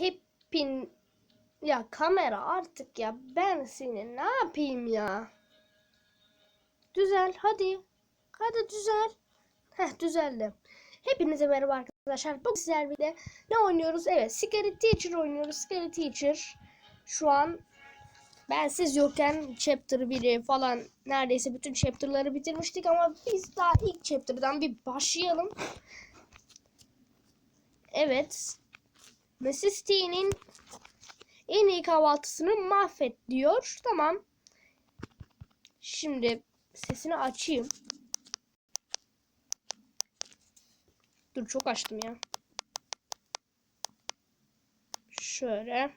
hepin ya kamera artık ya ben seni ne yapayım ya? Düzel hadi. Hadi düzel. Heh düzeldi. Hepinize merhaba arkadaşlar. Bugün sizlerle birlikte ne oynuyoruz? Evet Scary Teacher oynuyoruz. Scary Teacher. Şu an ben siz yokken chapter 1'i falan neredeyse bütün chapter'ları bitirmiştik ama biz daha ilk chapter'dan bir başlayalım. Evet. Mrs. T'nin en iyi kahvaltısını mahvet diyor. Tamam. Şimdi sesini açayım. Dur çok açtım ya. Şöyle.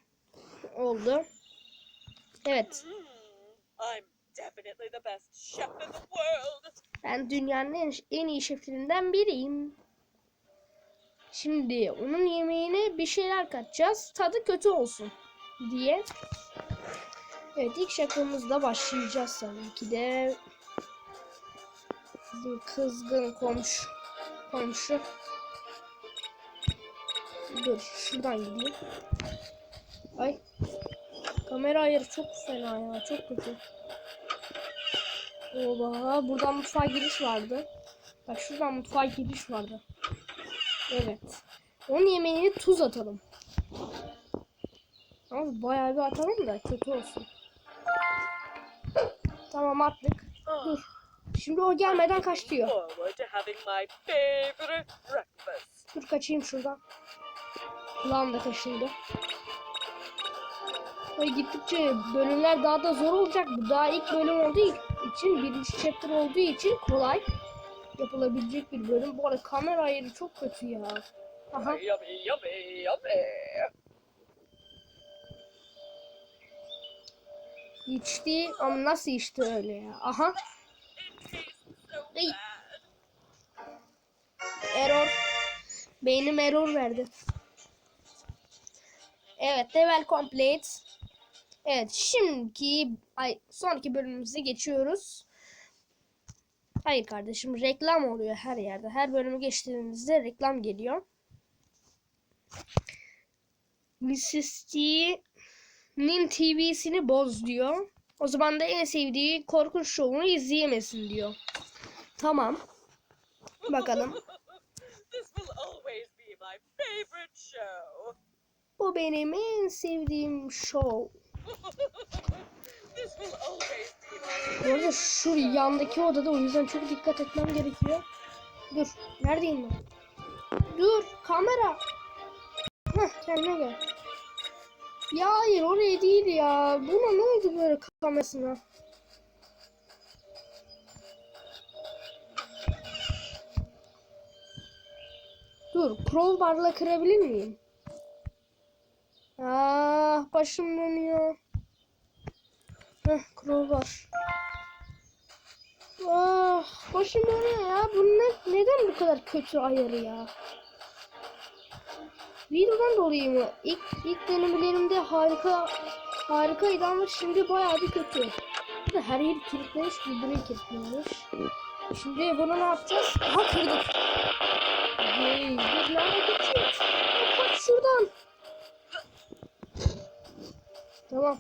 Oldu. Evet. I'm definitely the best chef in the world. Ben dünyanın en, en iyi şeflerinden biriyim. Şimdi onun yemeğine bir şeyler katacağız. Tadı kötü olsun diye. Evet ilk şakamızda başlayacağız tabii ki de. Bizim kızgın komşu. Komşu. Dur şuradan gideyim. Ay. Kamera ayarı çok fena ya. Çok kötü. Oba buradan mutfağa giriş vardı. Bak şuradan mutfağa giriş vardı. Evet. Onun yemeğine tuz atalım. Ama bayağı bir atalım da kötü olsun. Tamam attık. Dur. Şimdi o gelmeden kaç diyor. Breakfast. Dur kaçayım şuradan. Kulağım da kaşındı. Ve gittikçe bölümler daha da zor olacak. Bu daha ilk bölüm olduğu için, birinci chapter olduğu için kolay yapılabilecek bir bölüm. Bu arada kamera ayarı çok kötü ya. Aha. Yummy, yummy, yummy. İçti ama nasıl içti öyle ya? Aha. Ay. Error. Beynim error verdi. Evet level complete. Evet şimdiki ay sonraki bölümümüze geçiyoruz. Hayır kardeşim reklam oluyor her yerde. Her bölümü geçtiğimizde reklam geliyor. Mrs. T'nin TV'sini boz diyor. O zaman da en sevdiği korkunç şovunu izleyemesin diyor. Tamam. Bakalım. This will always be my favorite show. Bu benim en sevdiğim show. This will always be my Bu arada şu yandaki odada o yüzden çok dikkat etmem gerekiyor. Dur. Neredeyim ben? Dur. Kamera. Heh kendine gel. Ya hayır oraya değil ya. Buna ne oldu böyle kamerasına? Dur. Crowbar'la kırabilir miyim? Ah başım dönüyor. Heh crowbar. Ah başım dönüyor ya. Bu ne, neden bu kadar kötü ayarı ya? Videodan dolayı mı? İlk, ilk denemelerimde harika harikaydı ama şimdi bayağı bir kötü. Bu da her yeri kilitlemiş, birbirine kilitlemiş. Şimdi bunu ne yapacağız? Aha kırdık. Hey, dur lanet git. Kaç şuradan. Tamam.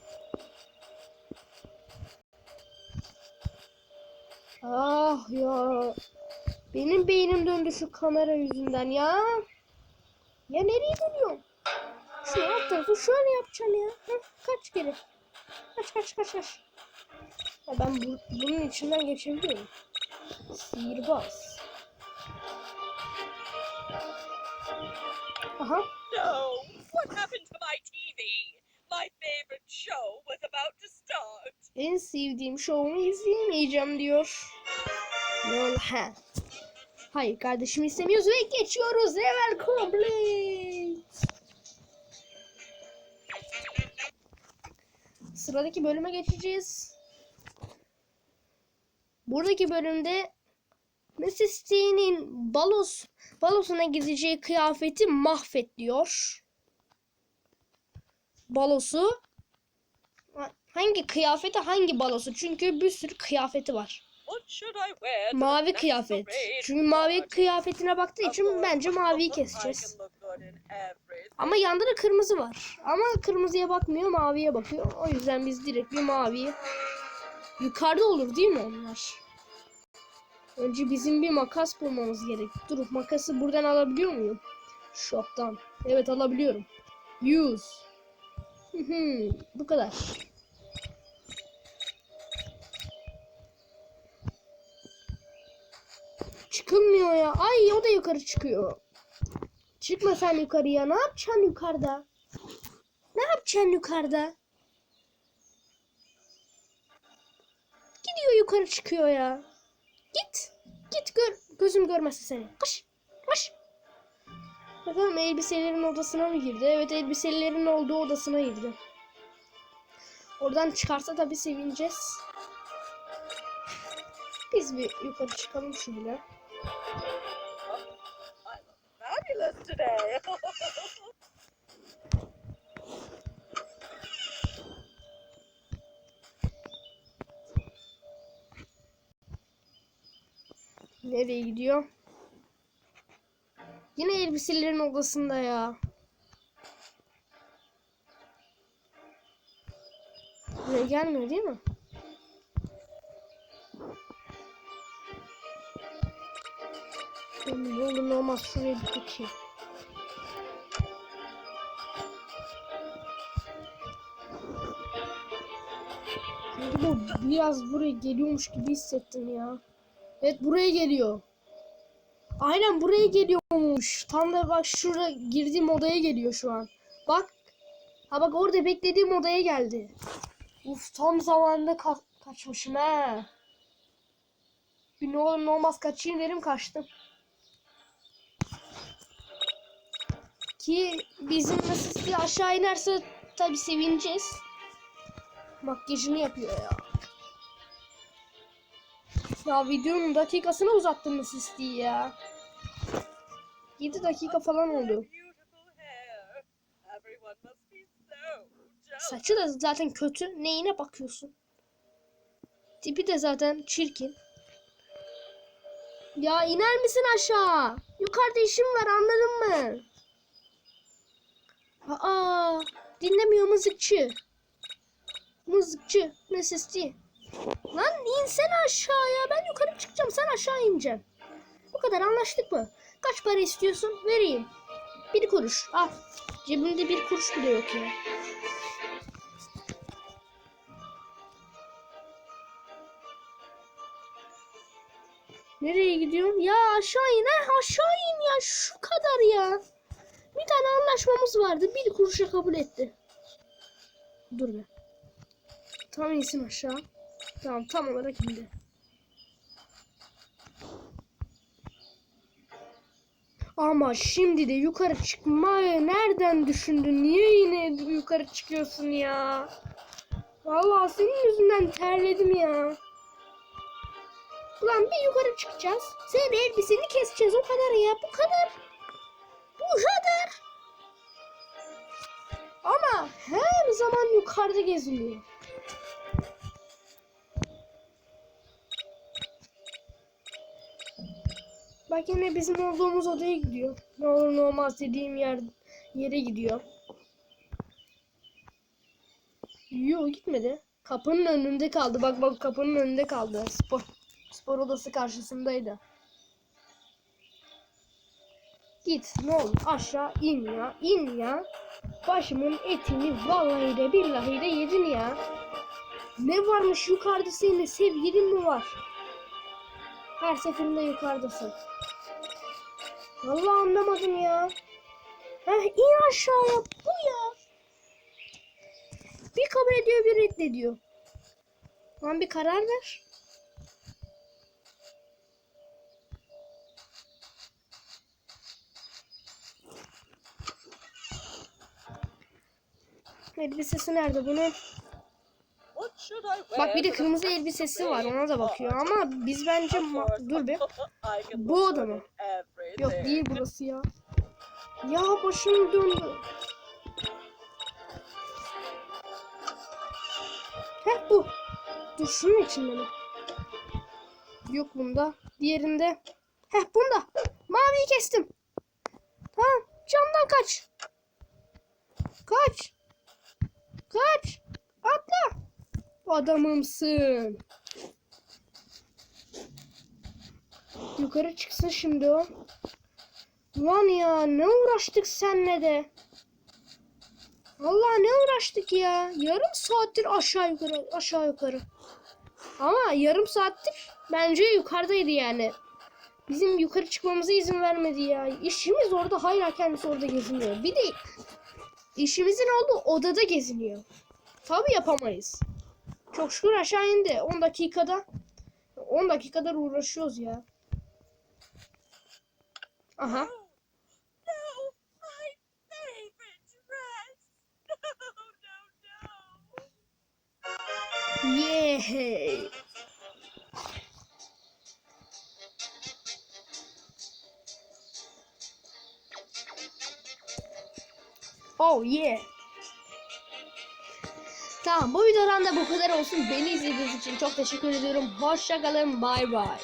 Ah ya. Benim beynim döndü şu kamera yüzünden ya. Ya nereye dönüyorum? Şu alt tarafı şöyle yapacağım ya. Heh, kaç kere. Kaç kaç kaç kaç. Ya ben bu, bunun içinden geçebiliyorum. Sihirbaz. Aha. No! What happened to my TV? My favorite show was about to. En sevdiğim şovumu izleyemeyeceğim diyor. Lol ha. Hayır kardeşim istemiyoruz ve geçiyoruz. Level complete. Sıradaki bölüme geçeceğiz. Buradaki bölümde. T'nin balos, balosuna gideceği kıyafeti mahvet diyor. Balosu Hangi kıyafeti hangi balosu? Çünkü bir sürü kıyafeti var. Mavi kıyafet. Çünkü mavi kıyafetine baktığı için bence maviyi keseceğiz. Ama yanda da kırmızı var. Ama kırmızıya bakmıyor, maviye bakıyor. O yüzden biz direkt bir maviyi yukarıda olur değil mi onlar? Önce bizim bir makas bulmamız gerek. Dur makası buradan alabiliyor muyum? Shop'tan. Evet alabiliyorum. Use. Bu kadar. Çıkılmıyor ya. Ay o da yukarı çıkıyor. Çıkma sen yukarıya. Ne yapacaksın yukarıda? Ne yapacaksın yukarıda? Gidiyor yukarı çıkıyor ya. Git. Git gör. Gözüm görmesin seni. Kış. Kış. Bakalım elbiselerin odasına mı girdi? Evet elbiselerin olduğu odasına girdi. Oradan çıkarsa tabii sevineceğiz. Biz bir yukarı çıkalım şöyle. Fabulous today. Nereye gidiyor? Yine elbiselerin odasında ya. Buraya gelmiyor değil mi? Oğlum, Ne olur ne olmaz şuraya bir bakayım. Sanki bu biraz buraya geliyormuş gibi hissettim ya. Evet buraya geliyor. Aynen buraya geliyormuş. Tam da bak şurada girdiğim odaya geliyor şu an. Bak. Ha bak orada beklediğim odaya geldi. Uf tam zamanında ka- kaçmışım he. Bir ne olur ne olmaz kaçayım derim kaçtım. Ki bizim nasıl aşağı inerse tabi sevineceğiz. Makyajını yapıyor ya. Ya videonun dakikasını uzattın mı ya. 7 dakika falan oldu. Saçı da zaten kötü. Neyine bakıyorsun? Tipi de zaten çirkin. Ya iner misin aşağı? Yukarıda işim var anladın mı? Aa, dinlemiyor mızıkçı. Mızıkçı. Ne sesi? Lan insene aşağıya. Ben yukarı çıkacağım. Sen aşağı ineceksin. Bu kadar anlaştık mı? Kaç para istiyorsun? Vereyim. Bir kuruş. Al. Cebimde bir kuruş bile yok ya. Nereye gidiyorsun? Ya aşağı in. ha, aşağı in ya. Şu kadar ya. Bir tane anlaşmamız vardı. Bir kuruşa kabul etti. Dur be. Tam insin aşağı. Tamam tam olarak indi. Ama şimdi de yukarı çıkmayı nereden düşündün? Niye yine yukarı çıkıyorsun ya? Vallahi senin yüzünden terledim ya. Ulan bir yukarı çıkacağız. Senin elbiseni keseceğiz o kadar ya. Bu kadar. Kadar. Ama her zaman yukarıda geziliyor. Bak yine bizim olduğumuz odaya gidiyor. Ne olur ne olmaz dediğim yer yere gidiyor. Yo gitmedi. Kapının önünde kaldı. Bak bak kapının önünde kaldı. Spor spor odası karşısındaydı. Git ne olur aşağı in ya. in ya. Başımın etini vallahi de billahi de yedin ya. Ne varmış yukarıda senin sevgilin mi var? Her seferinde yukarıdasın. Vallahi anlamadım ya. Heh, in aşağıya bu ya. Bir kabul ediyor bir reddediyor. Lan bir karar ver. Elbisesi nerede bunun? Bak bir de kırmızı elbisesi var ona da bakıyor ama biz bence dur can Bu oda mı? Yok değil burası ya. Ya başım döndü. Heh bu. Dur şunun içinde mi? Yok bunda. Diğerinde. Heh bunda. Maviyi kestim. Tamam camdan kaç. Kaç. Kaç. Atla. Adamımsın. Yukarı çıksın şimdi o. Ulan ya ne uğraştık senle de. Allah ne uğraştık ya. Yarım saattir aşağı yukarı aşağı yukarı. Ama yarım saattir bence yukarıdaydı yani. Bizim yukarı çıkmamıza izin vermedi ya. İşimiz orada hala kendisi orada geziniyor. Bir de işimizin olduğu odada geziniyor. Tabi yapamayız. Çok şükür aşağı indi. 10 dakikada 10 dakikadır uğraşıyoruz ya. Aha. No, Oh yeah. Tamam bu videodan da bu kadar olsun. Beni izlediğiniz için çok teşekkür ediyorum. Hoşçakalın. Bye bye.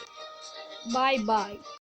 Bye bye.